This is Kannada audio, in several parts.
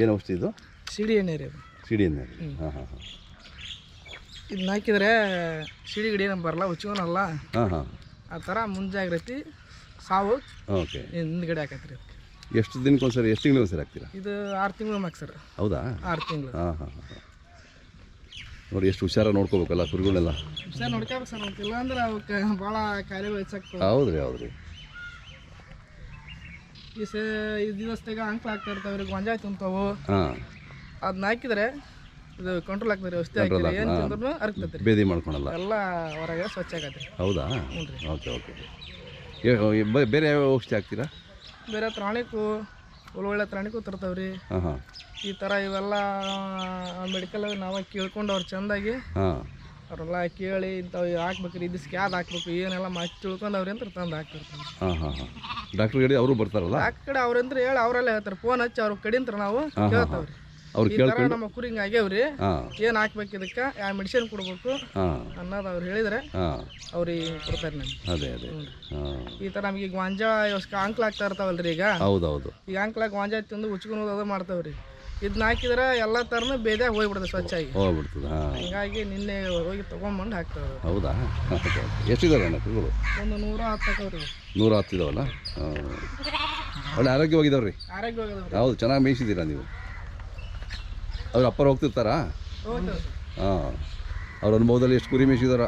ಏನು ಔಷಧಿ ಇದು? ಸಿಡಿ ಎಣ್ಣೆ ರೀ ಅದು ಸಿಡಿ ಎಣ್ಣೆ ಹಾಂ ಹಾಂ ಹಾಂ. ಇದನ್ನ ಹಾಕಿದ್ರೆ ಸಿಡಿ ಗಿಡಿ ಏನು ಬರಲ್ಲ ಉಚ್ಕೊನಲ್ಲ ಹಾಂ ಹಾಂ. ಆ ಥರ ಮುಂಜಾಗ್ರತೆ ಸಾವು ಓಕೆ. ಹಿಂದ್ಗಡೆ ಹಾಕತ್ರಿ ಎಷ್ಟು ಎಷ್ಟು ದಿನಕ್ಕೊಂದ್ಸರಿ ಎಷ್ಟು ತಿಂಗಳಿಗೊಂದ್ಸರಿ ಹಾಕ್ತೀರಾ? ಇದು ಆರು ತಿಂಗಳು ಮಾಕ್ ಸರ್ ಹೌದಾ? ಆರು ತಿಂಗಳು. ಹಾಂ ಹಾಂ ಹಾಂ ನೋಡಿ ಎಷ್ಟು ಹುಷಾರ ನೋಡ್ಕೋಬೇಕಲ್ಲ ಕುರಿಗಳೆಲ್ಲ. ಸರ್ ನೋಡ್ಕೋಬೇಕು ಸರ್ ಅವ್ಕೆ ಇಲ್ಲಾಂದ್ರೆ ಅವಕ್ಕೆ ಭಾಳ ಕಾಯಿಲೆಗಳು ಹೆಚ್ಚಾಗ್ತವೆ. ಹೌದ್ರಿ ಹೌದ್ರಿ. ಈ ಸೇ ಈ ದಿವಸದಾಗ ಅಂಕ ಆಗ್ತಾ ಇರ್ತಾವ್ರಿ ಗೊಂಜಾಯ್ ತಿಂತಾವು ಹಾಂ. ಅದನ್ನ ಹಾಕಿದ್ರೆ ಇದು ಕಂಟ್ರೋಲ್ ಆಗ್ತದೆ ಔಷಧಿ ಹಾಕಿದ್ರೆ ಏನು ತಿಂದ್ರೂ ಅರ್ಕ್ತೈತೆ ರೀ ಭೇದಿ ಮಾಡ್ಕೊಳಲ್ಲ. ಎಲ್ಲ ಹೊರಗೆ ಸ್ವಚ್ಛ ಆಗತ್ತೆ. ಹೌದಾ? ಓಕೆ ಓಕೆ ಏ- ಬ- ಬೇರೆ ಯಾವ ಔಷಧಿ ಹಾಕ್ತೀರಾ? ಬೇರೆ ತ್ರಾಣಿಕು ಒಳ್ಳೊಳ್ಳೆ ತ್ರಾಣಿಕು ತರ್ತಾವೆ ರೀ ಹಾಂ ಹಾಂ. ಈ ಥರ ಇವೆಲ್ಲ ಮೆಡಿಕಲ್ ನಾವೇ ಕೇಳ್ಕೊಂಡು ಅವ್ರು ಚೆಂದಾಗಿ ಹಾಂ. ಅವರೆಲ್ಲ ಕೇಳಿ ಇಂಥವು ಹಾಕ್ಬೇಕ್ರಿ ಇದಕ್ಕೆ ಯಾವ್ದು ಹಾಕ್ಬೇಕು ಏನೆಲ್ಲ ಮಾಹಿತಿ ತಿಳ್ಕೊಂಡು ಅವ್ರಂತ್ರ ತಂದು ಹಾಕ್ತಿರ್ತಾರೆ ಹಾಂ ಹಾಂ ಹಾಂ. ಡಾಕ್ಟ್ರ್ ಹೇಳಿ ಅವರು ಬರ್ತಾರಲ್ಲ? ಆ ಕಡೆ ಅವ್ರಂದ್ರೆ ಹೇಳಿ ಅವರೆಲ್ಲ ಹೇಳ್ತಾರೆ. ಫೋನ್ ಹಚ್ಚಿ ಅವ್ರ ಕಡೆಂತ್ರ ನಾವು ಕೇಳ್ತಾವ್ರಿ. ಅವ್ರು ಕೇಳ್ಕೊಂಡು ನಮ್ಮ ಕುರಿ ಹಿಂಗೆ ಆಗ್ಯಾವ್ರಿ. ಏನು ಹಾಕ್ಬೇಕು ಇದಕ್ಕೆ? ಯಾವ ಮೆಡಿಸಿನ್ ಕೊಡ್ಬೇಕು ಅನ್ನೋದು ಅವ್ರು ಹೇಳಿದ್ರೆ ಅವ್ರಿಗೆ ಕೊಡ್ತಾರೆ ನಮ್ಗೆ. ಅದೇ ಅದೇ. ಈ ಥರ ನಮಗೆ ಈಗ ಗಾಂಜಾಳ ಅಂಕ್ಲ ಆಗ್ತಾ ಇರ್ತಾವಲ್ರಿ ಈಗ. ಹೌದೌದು. ಈಗ ಅಂಕ್ಲ ಗಾಂಜಾ ತಿಂದು ಉಚ್ಕೊಂಡು ಅದು ಮಾಡ್ತಾವ್ರಿ. ಇದನ್ನ ಹಾಕಿದ್ರೆ ಎಲ್ಲ ಥರನೂ ಬೇದಾಗ ಹೋಗ್ಬಿಡುತ್ತೆ ಸ್ವಚ್ಛಾಗಿ. ಹೋಗ್ಬಿಡ್ತದೆ ಹೀಗಾಗಿ ನಿನ್ನೆ ಹೋಗಿ ತೊಗೊಂಬಂದು ಹಾಕ್ತಾವ್ರಿ. ಹೌದಾ? ಎಷ್ಟಿದಾವೆ ಕುರಿಗಳು? ಒಂದು ನೂರ ಹತ್ತು ಹಾಕವ್ರಿ. ನೂರ ಹತ್ತಿದಾವಲ್ಲ? ಒಳ್ಳೆ ಆರೋಗ್ಯವಾಗಿದಾವ್ರಿ ರೀ ಆರೋಗ್ಯವಾಗದವ್ರಿ ಹೌದು ಚೆನ್ನಾಗಿ ಮೇಯಿಸಿದ್ದೀರಾ ನೀವು? ಅವ್ರ ಅಪ್ಪರು ಹೋಗ್ತಿರ್ತಾರಾ? ಹಾಂ. ಅವ್ರ ಅನುಭವದಲ್ಲಿ ಎಷ್ಟು ಕುರಿ ಮೇಯಿಸಿದಾರ?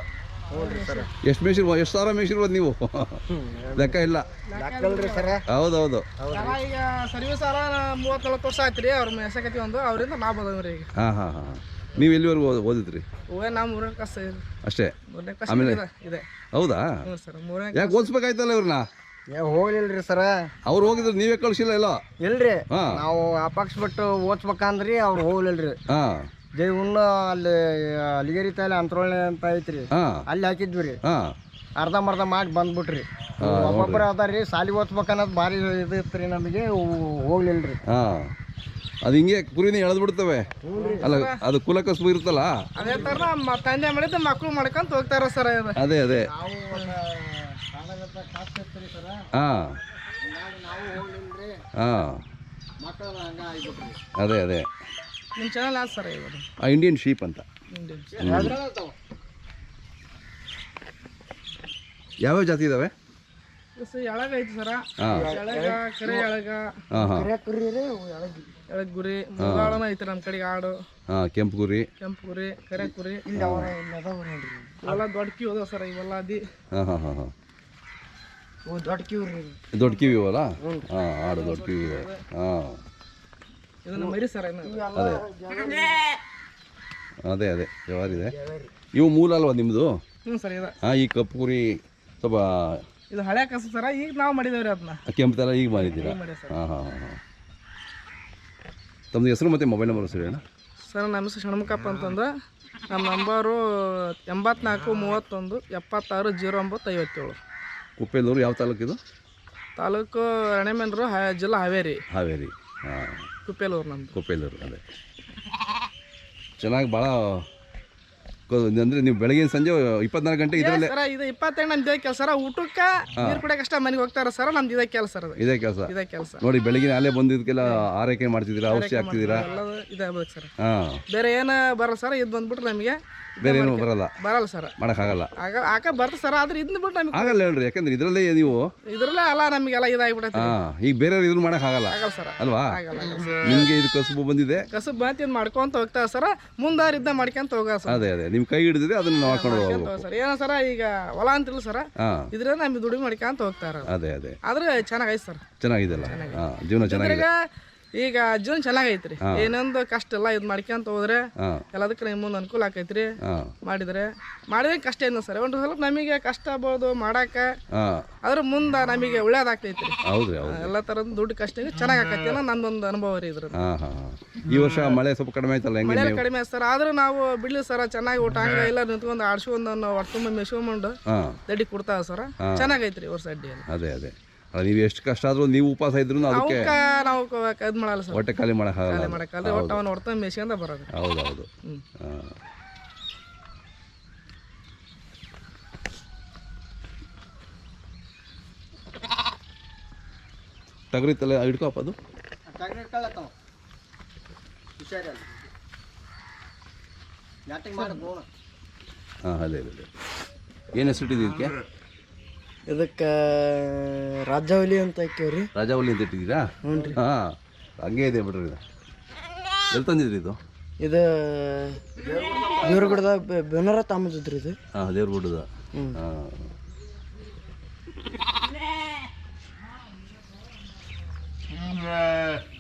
ಎಷ್ಟು ಮೇಯಿಸಿರ್ ಎಷ್ಟು ಸಾವಿರ ಮೇಯಿಸಿರ್ಬೋದು ನೀವು? ಲೆಕ್ಕ ಇಲ್ಲ. ಹೌದೌದು. ಮೂವತ್ತು ವರ್ಷ ಆಯ್ತು ರೀ ಅವ್ರ ಮೆಸಕತಿ ಒಂದು ಅವರಿಂದ ನಾ ಅದಾವ್ರಿ ಈಗ. ಹಾಂ ಹಾಂ ಹಾಂ. ನೀವು ಎಲ್ಲಿವರೆಗೂ ಓದ್- ಓದಿದ್ರಿ? ಅಷ್ಟೇ. ಆಮೇಲೆ? ಹೌದಾ? ಯಾಕೆ ಓದಿಸ್ಬೇಕಾಯ್ತಲ್ಲ ಇವ್ರನ್ನ? ಹೋಗ್ಲಿಲ್ರಿ ಸರ. ಅವ್ರು ಹೋಗಿದ್ರು ನೀವೇ ಕಳಿಸಿಲ್ಲ ಇಲ್ಲ ಇಲ್ರಿ. ಹಾಂ. ನಾವು ಅಪಕ್ಷ ಬಿಟ್ಟು ಓದ್ಸ್ಬೇಕಂದ್ರಿ ಅವ್ರು ಹೋಗ್ಲಿಲ್ರಿ. ಹಾಂ. ದೇವನ್ನ ಅಲ್ಲಿ ಅಲಿಗೇರಿ ತಲೆ ಅಂತರೊಳ್ಳೆ ಅಂತ ಐತ್ರಿ. ಹಾಂ. ಅಲ್ಲಿ ಹಾಕಿದ್ವಿ ರೀ. ಹಾಂ. ಅರ್ಧಂಬರ್ಧ ಮಾಡಿ ಬಂದ್ಬಿಟ್ರಿ. ಒಬ್ಬೊಬ್ಬರು ಅದಾರಿ ಸಾಲಿ ಓದ್ಸ್ಬೇಕನ್ನೋದು ಭಾರಿ ಇದು ಇತ್ತು ನಮಗೆ ಹೋಗ್ಲಿಲ್ರಿ. ಹಾಂ. ಅದು ಹಿಂಗೆ ಕುರಿನೇ ಎಳೆದು ಬಿಡ್ತವೆ. ಅಲ್ಲ ಅದು ಕುಲ ಕಸುಬು ಇರುತ್ತಲ್ಲ? ಅದೇ ತರ ತಂದೆ ಮಾಡಿದ್ದು ಮಕ್ಕಳು ಮಾಡ್ಕೊಂತ ಹೋಗ್ತಾರ ಸರ್ ಅದೇ ಅದೇ. ನಾವು ಹಾಂ. ಹಾಂ. ಅದೇ ಅದೇ. ನಿಮ್ಮ ಚಾನಲ್ ಯಾವ್ದು ಸರ್ ಇವರು ಆ ಇಂಡಿಯನ್ ಶೀಪ್ ಅಂತ. ಯಾವ ಯಾವ್ಯಾವ ಜಾತಿ ಇದಾವೆ? ಎಳಗ ಐತಿ ಸರ. ಎಳಗ ಕರೆ ಎಳಗ. ಹಾಂ ಎಳಗ್. ಗುರಿ ಮುಗಾಳನ ಐತಿ ನಮ್ಮ ಕಡೆಗೆ ಆಡು. ಹಾಂ ಕೆಂಪು ಗುರಿ. ಕೆಂಪು ಗುರಿ ಕರೆ ಕುರಿ. ಇವೆಲ್ಲ ದೊಡ್ಡ ಕಿ ಅದಾವ ಸರ್ ಇವೆಲ್ಲ ಅದಿ. ಹಾಂ ಹಾಂ ಹಾಂ ಹಾಂ. ದೊಡ್ಡ ಕಿವ್ರಿ ದೊಡ್ಡ ಕಿವಿ ಇವಲ್ಲ? ಹಾಂ ಆಡು ದೊಡ್ಡ ಕಿವಿ ಹಾಂ. ಅದೇ. ಅದೇ ಅದೇ. ವ್ಯವಹಾರಿದೆ ಇವು ಮೂಲ ಅಲ್ವಾ ನಿಮ್ಮದು ಹ್ಞೂ ಸರ್ ಇದು. ಹಾಂ ಈ ಕಪ್ಪು ಕುರಿ ಸ್ವಲ್ಪ ಇದು ಹಳೆ ಕಸ ಸರ ಈಗ ನಾವು ಮಾಡಿದೇವ್ರಿ ಅದನ್ನ ಕೆಂಪು ಥರ ಈಗ ಮಾಡಿದ್ದೀರಾ? ಹಾಂ ಹಾಂ ಹಾಂ ತಮ್ಮದು ಹೆಸರು ಮತ್ತು ಮೊಬೈಲ್ ನಂಬರ್ ಸರಿ ಅಣ್ಣ ಸರ್ ನಮ್ಮ ಹೆಸರು ಷಣ್ಮುಖಪ್ಪ ಅಂತಂದು. ನಮ್ಮ ನಂಬರು ಎಂಬತ್ನಾಲ್ಕು ಮೂವತ್ತೊಂದು ಎಪ್ಪತ್ತಾರು ಜೀರೋ ಒಂಬತ್ತು ಐವತ್ತೇಳು. ಕುಪ್ಪೇಲೂರು ಯಾವ ತಾಲೂಕಿದು ತಾಲೂಕು ರಾಣೆಬೆನ್ನೂರು ಹ ಜಿಲ್ಲಾ ಹಾವೇರಿ. ಹಾವೇರಿ. ಹಾಂ. ಕುಪ್ಪೇಲೂರು ನಮ್ಮದು ಕುಪ್ಪೇಲೂರು ಅದೇ. ಚೆನ್ನಾಗಿ ಭಾಳ ಅಂದರೆ ನೀವು ಬೆಳಗ್ಗೆ ಸಂಜೆ ಇಪ್ಪತ್ನಾಲ್ಕು ಗಂಟೆ ಇದರಲ್ಲೇ ಸರ ಇದು ಇಪ್ಪತ್ತೆಂಟು ನಮ್ದು ಇದೇ ಕೆಲಸ. ಸರ ಊಟಕ್ಕೆ ನೀರು ಕುಡಿಯಕ್ಕೆ ಅಷ್ಟೇ ಮನೆಗೆ ಹೋಗ್ತಾರ ಸರ ನಮ್ದು ಇದೇ ಕೆಲಸ ಸರ್ ಇದೇ ಕೆಲಸ. ಇದೇ ಕೆಲಸ. ನೋಡಿ ಬೆಳಗಿನ ಅಲ್ಲೇ ಬಂದಿದ್ದಕ್ಕೆಲ್ಲ ಆರೈಕೆ ಮಾಡ್ತಿದ್ದೀರಾ ಔಷಧಿ ಹಾಕ್ತಿದ್ದೀರಾ? ಎಲ್ಲ ಇದೇ ಆಗ್ಬೇಕು ಸರ್. ಹಾಂ. ಬೇರೆ ಏನು ಬರಲ್ಲ ಸರ್ ಇದು ಬಂದ್ಬಿಟ್ರೆ ನಮಗೆ ಬೇರೆ ಏನು ಬರಲ್ಲ. ಬರಲ್ಲ ಸರ್. ಮಾಡೋಕ್ಕಾಗಲ್ಲ. ಆಗ ಆಕ ಬರ್ತ ಸರ್ ಆದ್ರೆ ಇದನ್ನ ಬಿಟ್ಟು ನಮಗೆ ಆಗಲ್ಲ ಹೇಳ್ರಿ ಯಾಕಂದ್ರೆ ಇದ್ರಲ್ಲೇ ನೀವು ಇದ್ರಲ್ಲೇ ಅಲ್ಲ ನಮಗೆಲ್ಲ ಇದಾಗ್ಬಿಡತ್ತೆ. ಹಾಂ ಈಗ ಬೇರೆ ಇದನ್ನ ಮಾಡೋಕ್ಕಾಗಲ್ಲ. ಆಗಲ್ಲ ಸರ್. ಅಲ್ವಾ? ನಿಮಗೆ ಇದು ಕಸುಬು ಬಂದಿದೆ. ಕಸುಬು ಬಂತಿ ಮಾಡ್ಕೊಂತ ಹೋಗ್ತಾ ಸರ್ ಮುಂದಾರಿದ್ದ ಮಾಡ್ಕೊಂತ ಹೋಗ ಸರ್. ಅದೇ ಅದೇ. ನಿಮ್ಮ ಕೈ ಹಿಡಿದ್ರೆ ಅದನ್ನ ಮಾಡ್ಕೊಂಡು ಮಾಡ್ಕೊಂತ ಹೋಗ್ಬೇಕು ಸರ್. ಏನೋ ಸರ ಈಗ ಹೊಲ ಅಂತಿಲ್ಲ ಸರ್. ಹಾಂ. ಇದ್ರಿಂದ ನಮ್ಗೆ ದುಡಿಮೆ ಮಾಡ್ಕೊಂತ ಹೋಗ್ತಾರ ಅದೇ ಅದೇ. ಆದ್ರೆ ಚೆನ್ನಾಗೈತೆ ಸರ್. ಚೆನ್ನಾಗಿದೆಲ್ಲ. ಹಾಂ ಜೀವನ ಚೆನ್ನಾಗಿದೆ. ಈಗ ಜೀವನ ಚೆನ್ನಾಗೈತ್ರಿ. ಏನೊಂದು ಕಷ್ಟ ಎಲ್ಲ ಇದು ಮಾಡ್ಕೊಂತ ಹೋದ್ರೆ ಎಲ್ಲದಕ್ಕೆ ನಿಮ್ ಮುಂದೆ ಅನುಕೂಲ ಆಕೈತ್ರಿ ಮಾಡಿದ್ರೆ. ಮಾಡಿದ್ರೆ ಕಷ್ಟ ಏನು ಸರ್? ಒಂದು ಸ್ವಲ್ಪ ನಮಗೆ ಕಷ್ಟ ಆಗ್ಬೋದು ಮಾಡಾಕ. ಅದ್ರ ಮುಂದೆ ನಮಗೆ ಒಳ್ಳೇದಾಗ್ತೈತ್ರಿ ಎಲ್ಲ ಥರದ ದುಡ್ಡು ಕಷ್ಟ ಚೆನ್ನಾಗಿ ಆಕೈತಿ ಅನ್ನೋ ನಂದೊಂದು ಅನುಭವ ರೀ ಹಾಂ ಈ ವರ್ಷ ಮಳೆ ಸ್ವಲ್ಪ ಕಡಿಮೆ ಆಯ್ತಲ್ಲ ಮಳೆ ಕಡಿಮೆ ಸರ್. ಆದ್ರೂ ನಾವು ಬಿಡ್ಲಿ ಸರ ಚೆನ್ನಾಗಿ ಊಟ ಹಂಗ ಎಲ್ಲ ನಿಂತ್ಕೊಂಡು ಆಡ್ಸ್ಕೊಂಡು ಹೊರ್ತುಂಬ ಮೆಸ್ಕೊಂಬಂಡು ಹಾಂ. ದಡ್ಡಿ ಕೊಡ್ತಾವ ಸರ್. ಚೆನ್ನಾಗೈತ್ರಿ ವರ್ಷ ಅಡ್ಡಿ ಅದೇ ಅದೇ. ಅಲ್ಲ ನೀವು ಎಷ್ಟು ಕಷ್ಟ ಆದ್ರೂ ನೀವು ಉಪವಾಸ ಇದ್ರು ಅದಕ್ಕೆ ಅವಕ್ಕ ನಾವು ಇದು ಮಾಡಲ್ಲ ಸರ್. ಹೊಟ್ಟೆ ಖಾಲಿ ಮಾಡೋಕ್ಕಾಗಲ್ಲ ಮಾಡಕ್ಕಲ್ರಿ ಒಟ್ಟು ಅವನ ಹೊರ್ತುಂಬ ಮೆಸ್ಕೊಂಡ ಬರೋದು. ಹೌದು ಹೌದು ಹ್ಮ್. ಹಾಂ. ಟಗರಿ ತಲೆ ಹಿಡ್ಕೋಪ್ಪ ಅದು? ಹಾಂ ಅದೇ ಅದೇ. ಏನು ಹೆಸರಿಟ್ಟಿದ್ದು ಇದಕ್ಕೆ? ಇದಕ್ಕೆ ರಾಜಾವಲಿ ಅಂತ ಹಾಕ್ಯವ್ರಿ ರಾಜಾವಲಿ ಅಂತ ಇಟ್ಟಿದ್ದೀರಾ? ಹ್ಞೂ ರೀ ಹಾಂ ಹಂಗೆ ಇದೆ ಬಿಡ್ರಿ ಇದು. ಎಲ್ಲಿ ತಂದಿದ್ರಿ ಇದು? ಇದು ದೇವ್ರ ಬೆನರ ತಾಮಜದ್ರಿ ಇದು. ಹಾಂ ದೇವ್ರ ಹ್ಞೂ ಹಾಂ. Yeah.